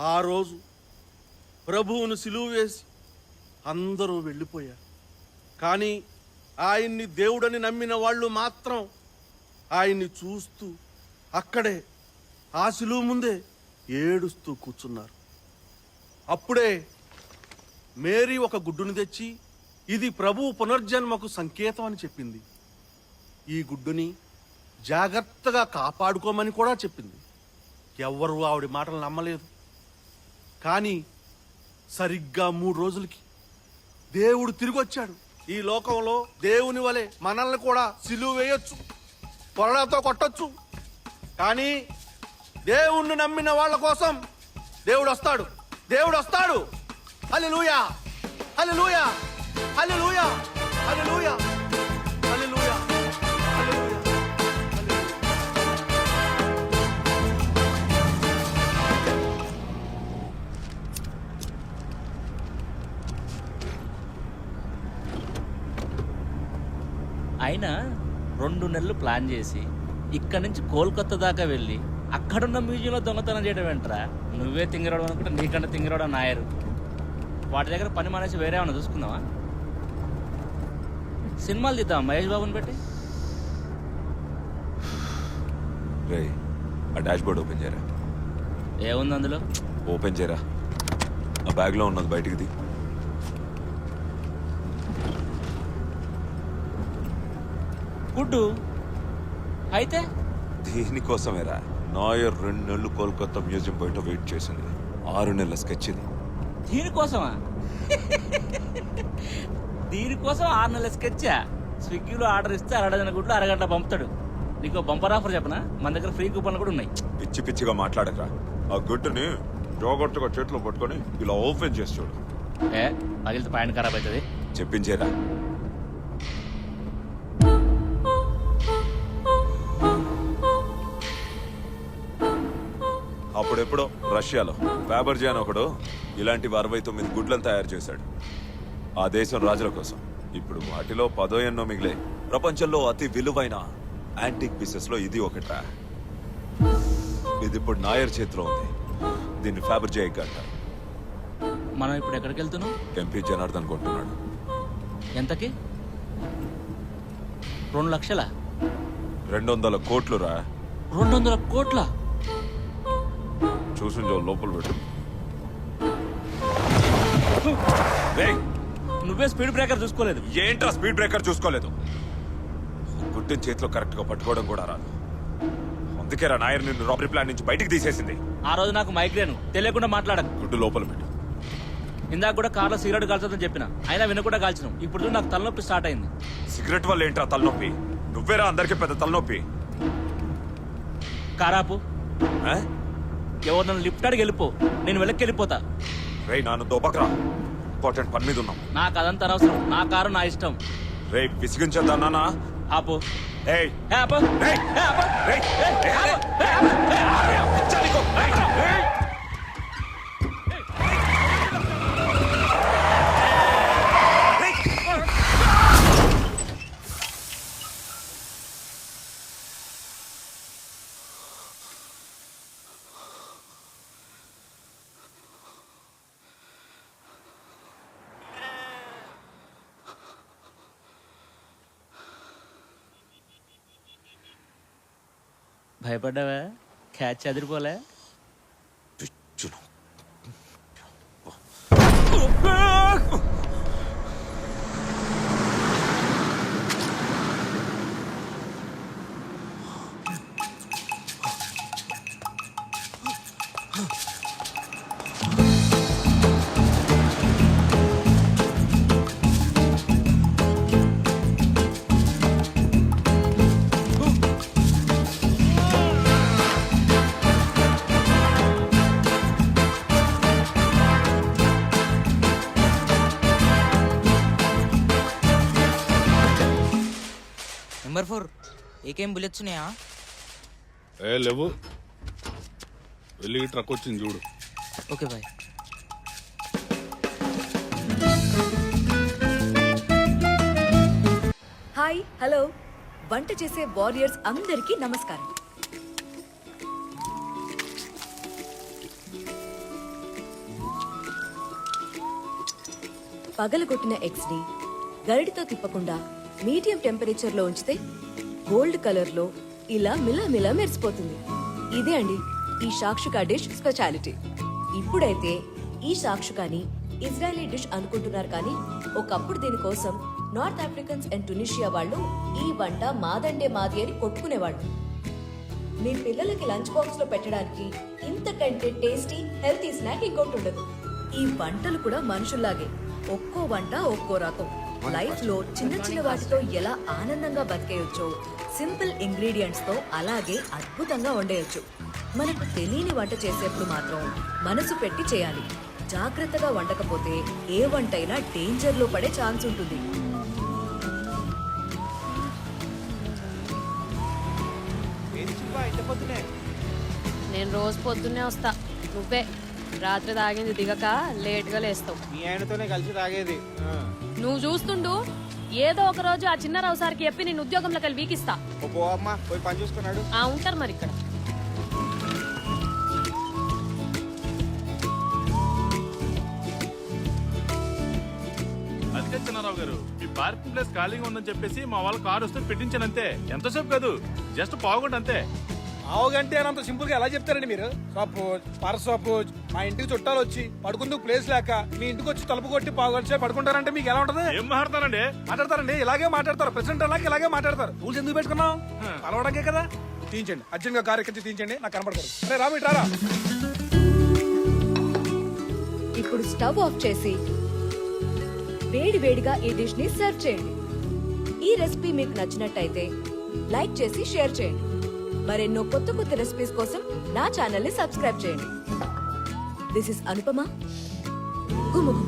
ఆ రోజు ప్రభువును సిలువ వేసి అందరూ వెళ్ళిపోయారు. కానీ ఆయన్ని దేవుడని నమ్మిన వాళ్ళు మాత్రం ఆయన్ని చూస్తూ అక్కడే ఆ సిలువు ముందే ఏడుస్తూ కూర్చున్నారు. అప్పుడే మేరీ ఒక గుడ్డును తెచ్చి ఇది ప్రభు పునర్జన్మకు సంకేతం అని చెప్పింది. ఈ గుడ్డుని జాగ్రత్తగా కాపాడుకోమని కూడా చెప్పింది. ఎవ్వరూ ఆవిడ మాటలు నమ్మలేదు. కానీ సరిగ్గా మూడు రోజులకి దేవుడు తిరిగి వచ్చాడు ఈ లోకంలో దేవుని వలె మనల్ని కూడా సిలువు వేయొచ్చు పొరలతో కొట్టచ్చు. కానీ దేవుణ్ణి నమ్మిన వాళ్ళ కోసం దేవుడు వస్తాడు. దేవుడు వస్తాడు. అల్లి లూయా అల్లి లూయా అల్లి లూయా అల్లి లూయా రెండు నెలలు ప్లాన్ చేసి ఇక్కడ నుంచి కోల్కతా దాకా వెళ్ళి అక్కడున్న మ్యూజియంలో దొంగతనం చేయడం ఏంట్రా? నువ్వే తింగరడం అనుకుంటే నీకంటే తింగరడం నాయరు. వాటి దగ్గర పని మానేసి వేరే ఏమైనా చూసుకుందామా? సినిమాలు తీద్దాం మహేష్ బాబుని పెట్టి? రే ఆ డాష్ బోర్డ్ ఓపెన్ చేయరా? ఏముంది అందులో? ఓపెన్ చేయరా? ఆ బ్యాగ్లో ఉన్నది బయటికి తీ. గుడ్డు. అయితే? దీనికోసమేరా నాయర్ రెండు నెలలు కోల్కతా మ్యూజియం బయట వెయిట్ చేసింది. ఆరు నెలల స్కెచ్ ఇది. దీనికోసమా? దీనికోసం ఆరు నెలల స్కెచ్చా స్విగ్గీలో ఆర్డర్ ఇస్తే అరడజన గుడ్లు అరగంట పంపుతాడు. నీకు బంపర్ ఆఫర్ చెప్పనా? మన దగ్గర ఫ్రీ కూపన్లు కూడా ఉన్నాయి. పిచ్చి పిచ్చిగా మాట్లాడకరా. ఆ గుడ్డుని జాగ్రత్తగా చేతిలో పట్టుకొని ఇలా ఓపెన్ చేసి చూడు. ఏ పగిలితే పాయింట్ ఖరాబ్ అవుతుంది. చెప్పించేరా. అప్పుడెప్పుడో రష్యాలో. ఫ్యాబర్జీ అని ఒకడు ఇలాంటి అరవై తొమ్మిది గుడ్లను తయారు చేశాడు. ఆ దేశం రాజుల కోసం. ఇప్పుడు వాటిలో పదో ఎన్నో మిగిలే ప్రపంచంలో అతి విలువైన యాంటిక్ పీసెస్లో ఇది ఒకట్రా. ఇది ఇప్పుడు నాయర్ చేతిలో ఉంది. దీన్ని ఫ్యాబర్జీ ఎగ్ అంటారు. మనం ఇప్పుడు ఎక్కడికి వెళ్తున్నాం ఎంపీ జనార్దన్ కొంటున్నాడు. ఎంతకి? రెండు లక్షల? రెండు వందల కోట్లు రా రెండు వందల కోట్ల? చూసిన జో లోపల పెట్టు. నువ్వే స్పీడ్ బ్రేకర్ చూసుకోలేదు. ఏంట్రా స్పీడ్ బ్రేకర్ చూసుకోలేదు? గుడ్డని చేతిలో కరెక్ట్గా పట్టుకోవడం కూడా రాదు. అందుకే రా నాయర్ నిన్ను రాబరీ ప్లాన్ నుంచి బయటికి తీసేసింది. ఆ రోజు నాకు మైగ్రేన్. తెలియకుండా మాట్లాడకు. గుడ్డు లోపల పెట్టు. ఇందాక కూడా కార్లో సిగరెట్ కాల్చొద్దని చెప్పిన. అయినా వినకుండా కాల్చినాం ఇప్పుడు చూడు నాకు తలనొప్పి స్టార్ట్ అయింది. సిగరెట్ వల్ల ఏంట్రా తలనొప్పి? నువ్వేరా అందరికి పెద్ద తలనొప్పి? కారాపు. ఆ? ఎవరు నన్ను లిఫ్ట్ అడిగి వెళ్ళిపో. నేను వెనక్కి వెళ్ళిపోతా. రేయ్ నాన్న దోపకరా ఇంపార్టెంట్ పని మీద ఉన్నాం. నాకు అదంతా అనవసరం. నా కారు నా ఇష్టం. రే విసిగించద్దా నాన్న? ఆపు. ఏయ్. ఆపు. రేయ్. ఏ ఆపు. రేయ్. ఏ ఆపు. ఏ ఆపు. ఏ ఆపు. భయపడ్డావా? క్యాచ్ అదిరిపోలే. ఏకేం బుల్లెట్స్ ఉన్నాయా? ఏ లేవు. వెళ్ళి ట్రక్ వచ్చింది చూడు. Okay bye. Hi hello. వంట చేసే వారియర్స్ అందరికీ నమస్కారం. పగలగొట్టిన ఎగ్స్ని గరిటితో తిప్పకుండా మీడియం టెంపరేచర్లో ఉంచితే గోల్డ్ కలర్లో ఇలా మిలా మెరిసిపోతుంది. ఇదే అండి ఈ షాక్షుకా డిష్ స్పెషాలిటీ. ఇప్పుడైతే ఈ షాక్షుకాని ఇజ్రాయలీ డిష్ అనుకుంటున్నారు కానీ ఒకప్పుడు దీనికోసం నార్త్ ఆఫ్రికన్స్ అండ్ టునిషియా వాళ్ళు ఈ వంట మాదండే మాది అని కొట్టుకునేవాళ్ళు. మీ పిల్లలకి లంచ్ బాక్స్లో పెట్టడానికి ఇంతకంటే టేస్టీ హెల్తీ స్నాక్ ఇంకోటి ఉండదు. ఈ వంటలు కూడా మనుషుల్లాగే. ఒక్కో వంట ఒక్కో రకం. లైఫ్లో చిన్న చిన్న వాటితో ఎలా ఆనందంగా బతికేయొచ్చో సింపుల్ ఇంగ్రీడియంట్స్తో అలాగే అద్భుతంగా వండేయొచ్చు. మనకు తెలియని వంట చేసేప్పుడు మాత్రం మనసు పెట్టి చేయాలి. జాగ్రత్తగా వండకపోతే ఏ వంటైనా డేంజర్లో పడే ఛాన్స్ ఉంటుంది. నేను రోజు పొద్దున్నే వస్తా. నువ్వే. రాత్రి తాగింది దిగక లేట్గా లేస్తావు. మీ ఆయనతోనే కలిసి తాగేది. నువ్వు చూస్తుండు ఏదో ఒక రోజు ఆ చిన్న రావు సార్కి చెప్పి నేను ఉద్యోగంలోకి వెళ్ళి వీకిస్తా. పోయి పని చూసుకున్నాడు. ఆ ఉంటారు మరి ఇక్కడ. అందుకే చిన్నారావు గారు మీ పార్కింగ్ ప్లేస్ ఖాళీగా ఉందని చెప్పేసి మా వాళ్ళ కారు వస్తే పెట్టించాను అంతే. ఎంతసేపు కాదు జస్ట్ పావుగంట అంతే. ఆవుగంటే అని అంత సింపుల్గా ఎలా చెప్తారండి మీరు? సపోజ్ పర్ సపోజ్ మా ఇంటికి చుట్టాలు వచ్చి పడుకుందుకు ప్లేస్ లేక మీ ఇంటికి వచ్చి తలుపు కొట్టి పావుగంట సేపు పడుకుంటారంటే మీకు ఎలా ఉంటది? ఏం మాట్లాడతానండి మాట్లాడతారండి. ఇలాగే మాట్లాడతారు. ప్రెసిడెంట్ అలాగే ఇలాగే మాట్లాడతారు. రూల్స్ ఎందుకు పెట్టుకున్నాం కలవడానికే కదా? తీయించండి. అర్జెంట్గా కారు ఎక్కించి తీయించండి. నాకు కనపడకూడదు అరే రాము ఇటు రారా? ఇప్పుడు స్టవ్ ఆఫ్ చేసి వేడి వేడిగా ఈ డిష్ని సర్వ్ చేయండి. ఈ రెసిపీ మీకు నచ్చినట్టయితే లైక్ చేసి షేర్ చేయండి. మరెన్నో కొత్త కొత్త రెసిపీస్ కోసం నా ఛానల్ని సబ్స్క్రైబ్ చేయండి దిస్ ఇస్ అనుపమ గుమగుమ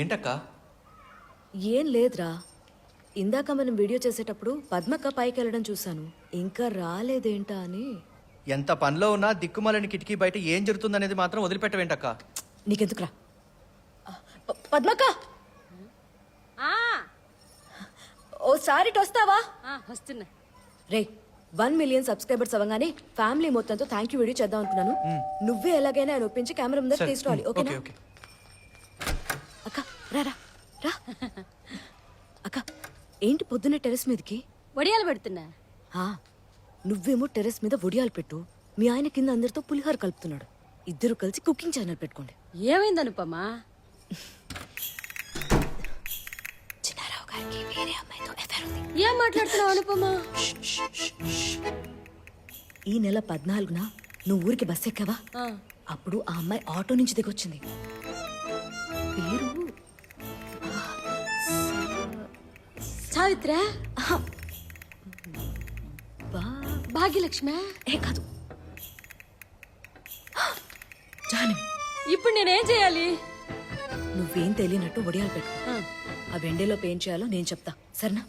ఏంటక్క? ఏం లేదురా. ఇందాక మనం వీడియో చేసేటప్పుడు పద్మక్క పైకి వెళ్ళడం చూశాను. ఇంకా రాలేదేంటా అని. ఎంత పనిలో ఉన్నా దిక్కుమాలని కిటికీ బయట ఏం జరుగుతుందనేది మాత్రం వదిలిపెట్టవేంటక్క? నీకెందుకురా? పద్మక్క! ఓసారి ఇటు వస్తావా వస్తున్నా. రే వన్ మిలియన్ సబ్స్క్రైబర్స్ అవ్వగానే ఫ్యామిలీ మొత్తంతో థ్యాంక్ యూ వీడియో చేద్దాం అనుకున్నాను. నువ్వే ఎలాగైనా ఆయన ఒప్పించి కెమెరా ముందర తీసుకురావాలి ఓకే ఓకేనా? ఓకే అక్క రా రా రా. అక్క ఏంటి పొద్దున్న టెరెస్ మీదకి? వడియాలు పెడుతున్నా. ఆ, నువ్వేమో టెరెస్ మీద ఒడియాలు పెట్టు. మీ ఆయన కింద అందరితో పులిహోర కలుపుతున్నాడు. ఇద్దరు కలిసి కుకింగ్ ఛానల్ పెట్టుకోండి. ఏమైంది అనుపమా గారికి వేరే అమ్మాయితో affair ఉంది ఏం మాట్లాడుతున్నావు అనుపమా? ఈ నెల పద్నాలుగున నువ్వు ఊరికి బస్ ఎక్కావా. అప్పుడు ఆ అమ్మాయి ఆటో నుంచి దిగొచ్చింది. పేరు? సావిత్ర? భాగ్యలక్ష్మి? ఏ కాదు. జాహ్నవి. ఇప్పుడు నేనేం చేయాలి? నువ్వేం తెలియనట్టు ఒడియాలు పెట్టు. ఆ, వెండేలో ఏం చేయాలో నేను చెప్తా. సరేనా?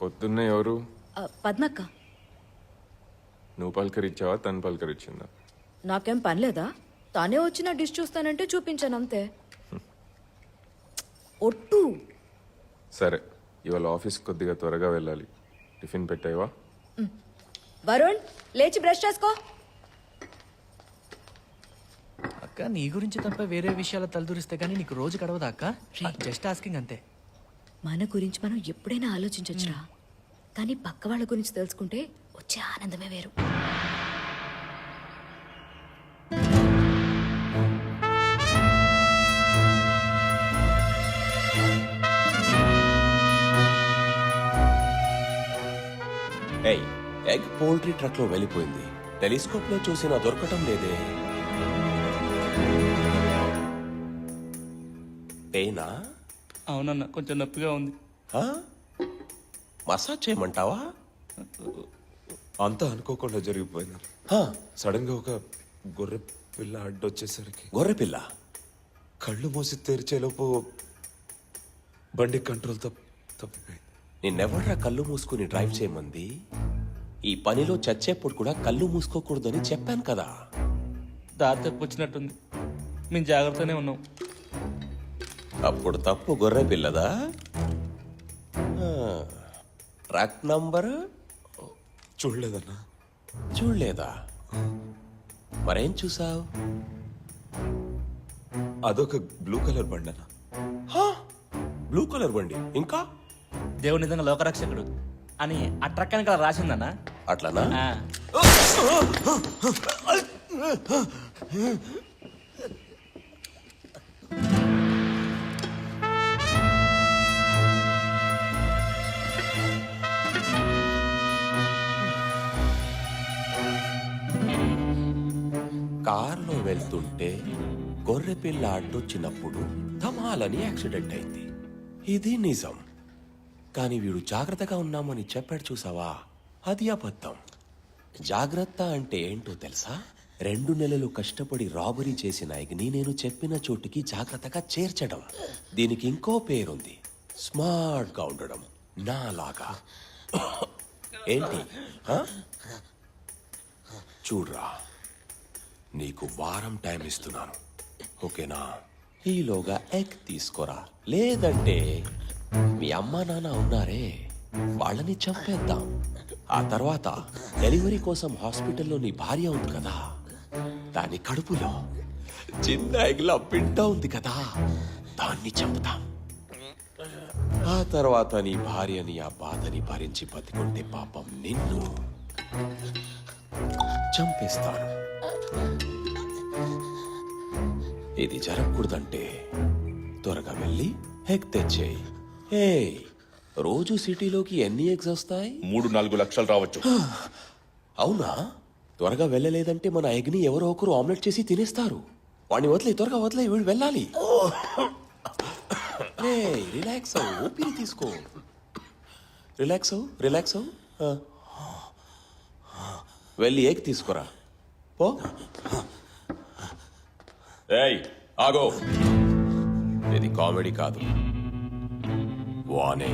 పొద్దున్నే ఎవరు? పద్మక్క. నువ్వు పలకరించావా? తను పలకరించిందా? నాకేం పనిలేదా తానే వచ్చి నా డిష్ చూస్తానంటే చూపించాను అంతే. ఒట్టు. సరే ఇవాళ ఆఫీస్ కొద్దిగా త్వరగా వెళ్ళాలి. టిఫిన్ పెట్టావా? వరుణ్ లేచి బ్రష్ చేసుకో. అక్క నీ గురించి తప్ప వేరే విషయాలు తలదూరిస్తే కానీ నీకు రోజు గడవదా అక్క? జస్ట్ ఆస్కింగ్ అంతే. మన గురించి మనం ఎప్పుడైనా ఆలోచించొచ్చురా. కానీ పక్క వాళ్ళ గురించి తెలుసుకుంటే వచ్చే ఆనందమే వేరు. ఎగ్ పోల్ట్రీ ట్రక్లో వెళ్ళిపోయింది. టెలిస్కోప్లో చూసినా దొరకటం లేదే. ఏనా అవునన్న కొంచెం నొప్పిగా ఉంది. ఆ? మసాజ్ చేయమంటావా? అంతా అనుకోకుండా జరిగిపోయింది. హా, సడన్గా ఒక గొర్రె పిల్ల అడ్డొచ్చేసరికి. గొర్రెపిల్ల కళ్ళు మూసి తెరిచేలోపు బండి కంట్రోల్ తప్ప తప్పిపోయింది. నిన్నెవర్రా కళ్ళు మూసుకుని డ్రైవ్ చేయమంది? ఈ పనిలో చచ్చేప్పుడు కూడా కళ్ళు మూసుకోకూడదని చెప్పాను కదా. దారి తప్పు వచ్చినట్టుంది మేము జాగ్రత్తనే ఉన్నాం. అప్పుడు తప్పు గొర్రె పిల్లదా? ఆ, ట్రక్ నంబర్? చూడలేదన్నా. చూడలేదా? మరేం చూసావు? అదొక బ్లూ కలర్ బండి అన్న బ్లూ కలర్ బండి. ఇంకా? దేవుడు నిజంగా లోకరక్షకుడు. అని ఆ ట్రక్ అని ఇక్కడ రాసిందన్నా. అట్లనా? ఆ. కార్లో వెళ్తుంటే గొర్రె పిల్ల అడ్డొచ్చినప్పుడు ధమాలని యాక్సిడెంట్ అయింది. ఇది నిజం. కానీ వీడు జాగ్రత్తగా ఉన్నామని చెప్పాడు చూసావా? అది అబద్ధం. జాగ్రత్త అంటే ఏంటో తెలుసా? రెండు నెలలు కష్టపడి రాబరీ చేసిన ఎగ్ని నేను చెప్పిన చోటుకి జాగ్రత్తగా చేర్చడం. దీనికి ఇంకో పేరుంది. స్మార్ట్గా ఉండడం. నాలాగా. ఏంటి? చూడ్రా. నీకు వారం టైం ఇస్తున్నాను. ఓకేనా? ఈలోగా ఎగ్ తీసుకోరా. లేదంటే మీ అమ్మా నాన్న ఉన్నారే వాళ్ళని చంపేద్దాం. ఆ తర్వాత డెలివరీ కోసం హాస్పిటల్లో నీ భార్య ఉంది కదా. దాని కడుపులో చిన్న ఎగ్ల బిడ్డ ఉంది కదా. దాన్ని చంపుతాం. ఆ తర్వాత నీ భార్యని ఆ బాధని భరించి బతికుంటే పాపం నిన్ను చంపేస్తాను. ఇది జరగకూడదంటే త్వరగా వెళ్ళి హెక్ తెచ్చేయి. ఏ రోజు సిటీలోకి ఎన్ని ఎగ్స్ వస్తాయి? మూడు నాలుగు లక్షలు రావచ్చు. అవునా? త్వరగా వెళ్ళలేదంటే మన ఎగ్ని ఎవరో ఒకరు ఆమ్లెట్ చేసి తినేస్తారు. వాడిని వదిలే త్వరగా వదిలే వీడు వెళ్ళాలి. ఏయ్, రిలాక్స్ అవ్వు ఊపిరి తీసుకో. రిలాక్స్ అవ్వు రిలాక్స్ అవ్వు. ఆ. వెళ్ళి ఎగ్ తీసుకురా. పో. ఏయ్ ఆగో. ఇది కామెడీ కాదు. వానే